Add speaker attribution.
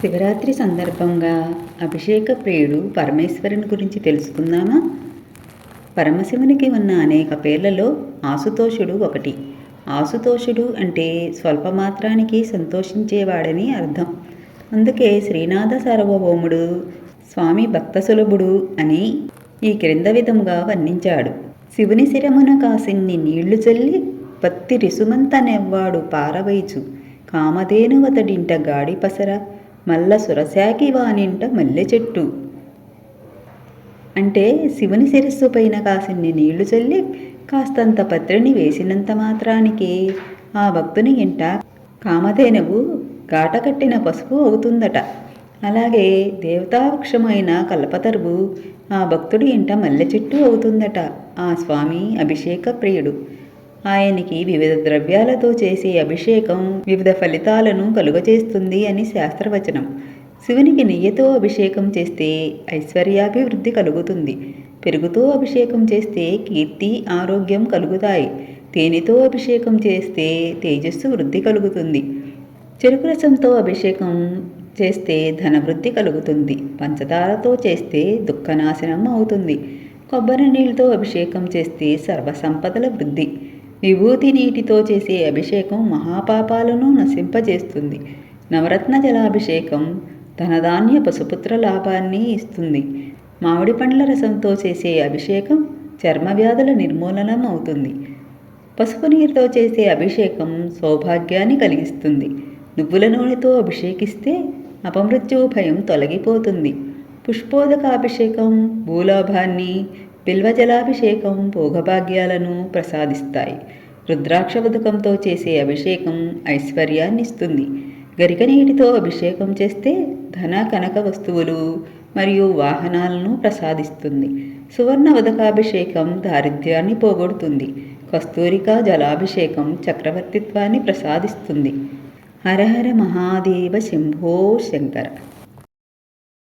Speaker 1: శివరాత్రి సందర్భంగా అభిషేక ప్రియుడు పరమేశ్వరుని గురించి తెలుసుకుందామా? పరమశివునికి ఉన్న అనేక పేర్లలో ఆసుతోషుడు ఒకటి. ఆసుతోషుడు అంటే స్వల్పమాత్రానికి సంతోషించేవాడని అర్థం. అందుకే శ్రీనాథ సార్వభౌముడు స్వామి భక్త సులభుడు అని ఈ క్రింద విధముగా వర్ణించాడు. శివుని శిరమున కాసిన్ని నీళ్ళు చల్లి పత్తి రిసుమంత నెవ్వాడు పారవైచు కామధేనువతడింట గాడి పసర మల్ల సురశాకి వానింట మల్లె చెట్టు. అంటే శివుని శిరస్సు పైన కాసిన్ని నీళ్ళు చల్లి కాస్తంత పత్రిని వేసినంత మాత్రానికి ఆ భక్తుని ఇంట కామధేనువు గాటకట్టిన పసుపు అవుతుందట. అలాగే దేవతావృక్షమైన కల్పతరువు ఆ భక్తుడి ఇంట మల్లె చెట్టు అవుతుందట. ఆ స్వామి అభిషేక ప్రియుడు. ఆయనకి వివిధ ద్రవ్యాలతో చేసే అభిషేకం వివిధ ఫలితాలను కలుగచేస్తుంది అని శాస్త్రవచనం. శివునికి నెయ్యితో అభిషేకం చేస్తే ఐశ్వర్యాభివృద్ధి కలుగుతుంది. పెరుగుతో అభిషేకం చేస్తే కీర్తి ఆరోగ్యం కలుగుతాయి. తేనెతో అభిషేకం చేస్తే తేజస్సు వృద్ధి కలుగుతుంది. చెరుకు రసంతో అభిషేకం చేస్తే ధనవృద్ధి కలుగుతుంది. పంచదారతో చేస్తే దుఃఖనాశనం అవుతుంది. కొబ్బరి నీళ్ళతో అభిషేకం చేస్తే సర్వసంపదల వృద్ధి. విభూతి నీటితో చేసే అభిషేకం మహాపాపాలను నశింపజేస్తుంది. నవరత్న జలాభిషేకం ధనధాన్య పశుపుత్ర లాభాన్ని ఇస్తుంది. మామిడి పండ్ల రసంతో చేసే అభిషేకం చర్మ వ్యాధుల నిర్మూలనం అవుతుంది. పసుపు నీరుతో చేసే అభిషేకం సౌభాగ్యాన్ని కలిగిస్తుంది. నువ్వుల నూనెతో అభిషేకిస్తే అపమృత్యు భయం తొలగిపోతుంది. పుష్పోదకాభిషేకం భూలాభాన్ని బిల్వజలాభిషేకం భోగభాగ్యాలను ప్రసాదిస్తాయి. రుద్రాక్ష ఉదకంతో చేసే అభిషేకం ఐశ్వర్యాన్ని ఇస్తుంది గరిక నీటితో అభిషేకం చేస్తే ధన కనక వస్తువులు మరియు వాహనాలను ప్రసాదిస్తుంది. సువర్ణ ఉదకాభిషేకం దారిద్ర్యాన్ని పోగొడుతుంది. కస్తూరిక జలాభిషేకం చక్రవర్తిత్వాన్ని ప్రసాదిస్తుంది. హరహర మహాదేవ శంభో శంకర.